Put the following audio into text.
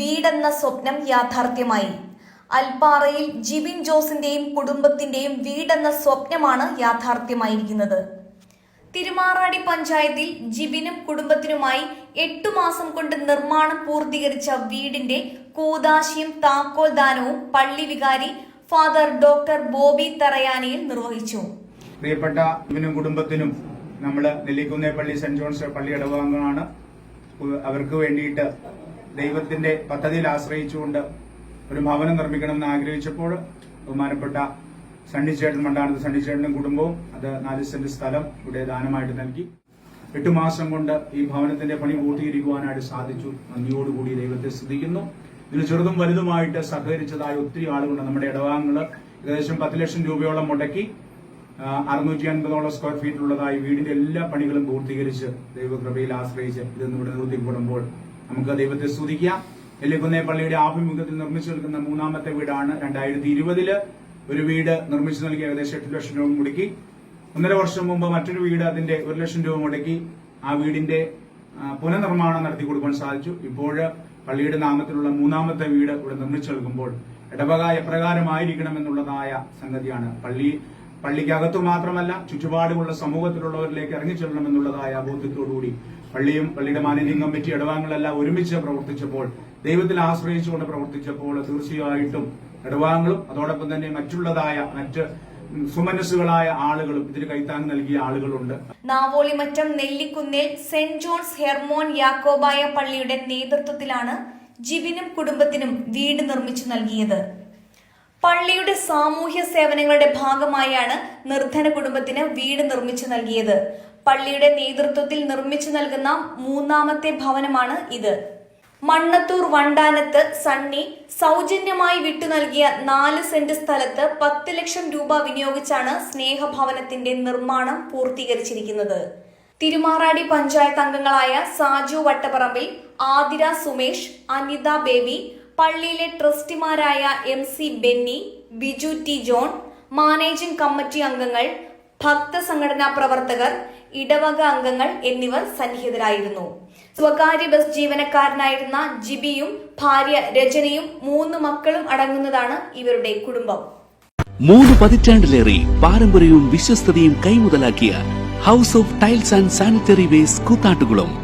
വീടെന്ന സ്വപ്നം യാഥാർത്ഥ്യമായി. അൽപ്പാറയിൽ ജിബിൻ ജോസിന്റെയും കുടുംബത്തിന്റെയും വീടെന്ന സ്വപ്നമാണ് യാഥാർത്ഥ്യമായിരിക്കുന്നത്. തിരുമാറാടി പഞ്ചായത്തിൽ ജിബിനും കുടുംബത്തിനുമായി എട്ടു മാസം കൊണ്ട് നിർമ്മാണം പൂർത്തീകരിച്ച വീടിന്റെ കൂതാശിയും താക്കോൽ ദാനവും പള്ളി വികാരി ഫാദർ ഡോക്ടർ ബോബി തറയാനിയിൽ നിർവഹിച്ചു. പ്രിയപ്പെട്ട കുടുംബത്തിനും നമ്മൾ നെല്ലിക്കുന്നേ പള്ളി സെന്റ് ജോൺസ് പള്ളി ഇടവകങ്ങളാണ് അവർക്ക് വേണ്ടിയിട്ട് ദൈവത്തിന്റെ പദ്ധതിയിൽ ആശ്രയിച്ചുകൊണ്ട് ഒരു ഭവനം നിർമ്മിക്കണമെന്ന് ആഗ്രഹിച്ചപ്പോൾ ബഹുമാനപ്പെട്ട സണ്ണിച്ചേട്ടൻ മണ്ടാണത് സണ്ണിച്ചേട്ടനും കുടുംബവും അത് നാല് സെന്റ് സ്ഥലം ഇവിടെ ദാനമായിട്ട് നൽകി. എട്ട് മാസം കൊണ്ട് ഈ ഭവനത്തിന്റെ പണി പൂർത്തീകരിക്കുവാനായിട്ട് സാധിച്ചു. നന്ദിയോടുകൂടി ദൈവത്തെ സ്തുതിക്കുന്നു. ഇതിന് ചെറുതും വലുതുമായിട്ട് സഹകരിച്ചതായ ഒത്തിരി ആളുകളുണ്ട്. നമ്മുടെ ഇടവാങ്ങൾ ഏകദേശം പത്ത് ലക്ഷം രൂപയോളം മുടക്കി. അറുന്നൂറ്റി അൻപതോളം സ്ക്വയർ ഉള്ളതായി വീടിന്റെ എല്ലാ പണികളും പൂർത്തീകരിച്ച് ദൈവകൃപയിൽ ആശ്രയിച്ച് ഇതൊന്നും ഇവിടെ നിർത്തിപ്പെടുമ്പോൾ നമുക്ക് ദൈവത്തെ സ്തുതിക്കാം. എല്ലിക്കുന്നേ പള്ളിയുടെ ആഭിമുഖ്യത്തിൽ നിർമ്മിച്ചു നിൽക്കുന്ന മൂന്നാമത്തെ വീടാണ്. രണ്ടായിരത്തി ഇരുപതിൽ ഒരു വീട് നിർമ്മിച്ചു നൽകി ഏകദേശം എട്ട് ലക്ഷം രൂപ മുടക്കി. ഒന്നര വർഷം മുമ്പ് മറ്റൊരു വീട് അതിന്റെ ഒരു ലക്ഷം രൂപ മുടക്കി ആ വീടിന്റെ പുനർനിർമ്മാണം നടത്തി കൊടുക്കാൻ സാധിച്ചു. ഇപ്പോൾ പള്ളിയുടെ നാമത്തിലുള്ള മൂന്നാമത്തെ വീട് ഇവിടെ നിർമ്മിച്ചു നൽകുമ്പോൾ ഇടവക എപ്രകാരമായിരിക്കണം എന്നുള്ളതായ സംഗതിയാണ്. പള്ളി പള്ളിക്കകത്തു മാത്രമല്ല ചുറ്റുപാടുമുള്ള സമൂഹത്തിലുള്ളവരിലേക്ക് ഇറങ്ങിച്ചെല്ലണം എന്നുള്ളതായ ബോധ്യത്തോടുകൂടി പള്ളിയും പള്ളിയുടെ മാനേജിംഗ് കമ്മിറ്റി ഇടവാങ്ങളെല്ലാം ഒരുമിച്ച് പ്രവർത്തിച്ചപ്പോൾ ദൈവത്തിൽ ആശ്രയിച്ചുകൊണ്ട് പ്രവർത്തിച്ചപ്പോൾ തീർച്ചയായിട്ടും ഇടവാങ്ങളും അതോടൊപ്പം തന്നെ മറ്റുള്ളതായ മറ്റ് സുമനസ്സുകളായ ആളുകളും ഇതിന് കൈത്താങ് നൽകിയ ആളുകളുണ്ട്. നാവോളിമറ്റം നെല്ലിക്കുന്നിൽ സെന്റ് ജോൺസ് ഹെർമോൻ യാക്കോബായ പള്ളിയുടെ നേതൃത്വത്തിലാണ് ജിബിനും കുടുംബത്തിനും വീട് നിർമ്മിച്ചു നൽകിയത്. പള്ളിയുടെ സാമൂഹ്യ സേവനങ്ങളുടെ ഭാഗമായാണ് നിർധന കുടുംബത്തിന് വീട് നിർമ്മിച്ചു നൽകിയത്. പള്ളിയുടെ നേതൃത്വത്തിൽ നിർമ്മിച്ചു നൽകുന്ന മൂന്നാമത്തെ ഭവനമാണ് ഇത്. മണ്ണത്തൂർ വണ്ടാനത്ത് സണ്ണി സൗജന്യമായി വിട്ടു നൽകിയ നാല് സെന്റ് സ്ഥലത്ത് പത്ത് ലക്ഷം രൂപ വിനിയോഗിച്ചാണ് സ്നേഹഭവനത്തിന്റെ നിർമ്മാണം പൂർത്തീകരിച്ചിരിക്കുന്നത്. തിരുമാറാടി പഞ്ചായത്ത് അംഗങ്ങളായ സാജു വട്ടപ്പറമ്പിൽ ആതിര സുമേഷ് അനിത ബേബി പള്ളിയിലെ ട്രസ്റ്റിമാരായ M C Benny Biju T John managing committee അംഗങ്ങൾ ഭക്ത സംഘടനാ പ്രവർത്തകർ ഇടവക അംഗങ്ങൾ എന്നിവർ സന്നിഹിതരായിരുന്നു. സ്വകാര്യ ബസ് ജീവനക്കാരനായിരുന്ന ജിബിയും ഭാര്യ രചനയും മൂന്ന് മക്കളും അടങ്ങുന്നതാണ് ഇവരുടെ കുടുംബം. മൂന്ന് പതിറ്റാണ്ടിലേറെ പാരമ്പര്യവും വിശ്വസ്തതയും കൈമുതലാക്കിയ house of tiles and sanitary waste Koothattukulam